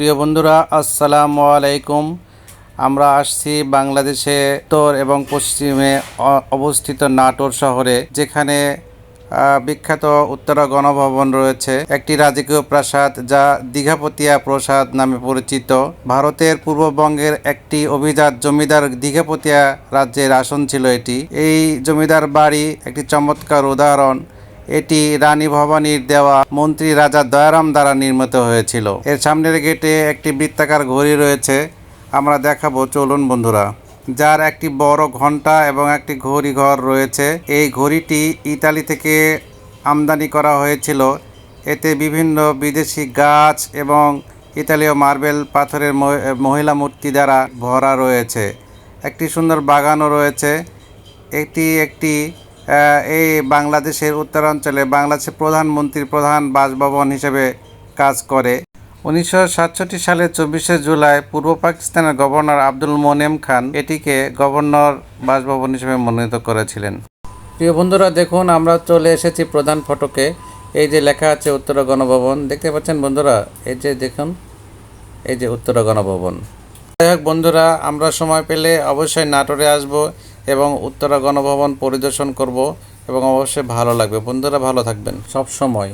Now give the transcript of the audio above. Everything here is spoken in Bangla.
প্রিয় বন্ধুরা, আসসালামু আলাইকুম। আমরা আসছি বাংলাদেশে উত্তর এবং পশ্চিমে অবস্থিত নাটোর শহরে, যেখানে বিখ্যাত উত্তরা গণভবন রয়েছে। একটি রাজকীয় প্রাসাদ যা দীঘাপতিয়া প্রাসাদ নামে পরিচিত। ভারতের পূর্ববঙ্গের একটি অভিজাত জমিদার দীঘাপতিয়া রাজ্যের আসন ছিল এটি। এই জমিদার বাড়ি একটি চমৎকার উদাহরণ। এটি রানী ভবানীর দেওয়া মন্ত্রী রাজা দয়ারাম দ্বারা নির্মিত হয়েছিল। এর সামনের গেটে একটি বৃত্তাকার ঘড়ি রয়েছে। আমরা দেখাবো। চলুন বন্ধুরা। যার একটি বড় ঘণ্টা এবং একটি ঘড়ি ঘর রয়েছে। এই ঘড়িটি ইতালি থেকে আমদানি করা হয়েছিল। এতে বিভিন্ন বিদেশি গাছ এবং ইতালীয় মার্বেল পাথরের মহিলা মূর্তি দ্বারা ভরা রয়েছে। একটি সুন্দর বাগানও রয়েছে। এটি একটি এই বাংলাদেশের উত্তরাঞ্চলে বাংলাদেশের প্রধানমন্ত্রীর প্রধান বাসভবন হিসেবে কাজ করে। উনিশশো সালের চব্বিশে জুলাই পূর্ব পাকিস্তানের গভর্নর আব্দুল মোনেম খান এটিকে গভর্নর বাসভবন হিসেবে মনোনীত করেছিলেন। প্রিয় বন্ধুরা, দেখুন, আমরা চলে এসেছি প্রধান ফটকে। এই যে লেখা আছে উত্তরা গণভবন, দেখতে পাচ্ছেন বন্ধুরা? এই যে দেখুন, এই যে উত্তরা গণভবন। যাই হোক বন্ধুরা, আমরা সময় পেলে অবশ্যই নাটোরে আসব এবং উত্তরা গণভবন পরিদর্শন করব এবং অবশ্যই ভালো লাগবে। বন্ধুরা ভালো থাকবেন, সব সময়।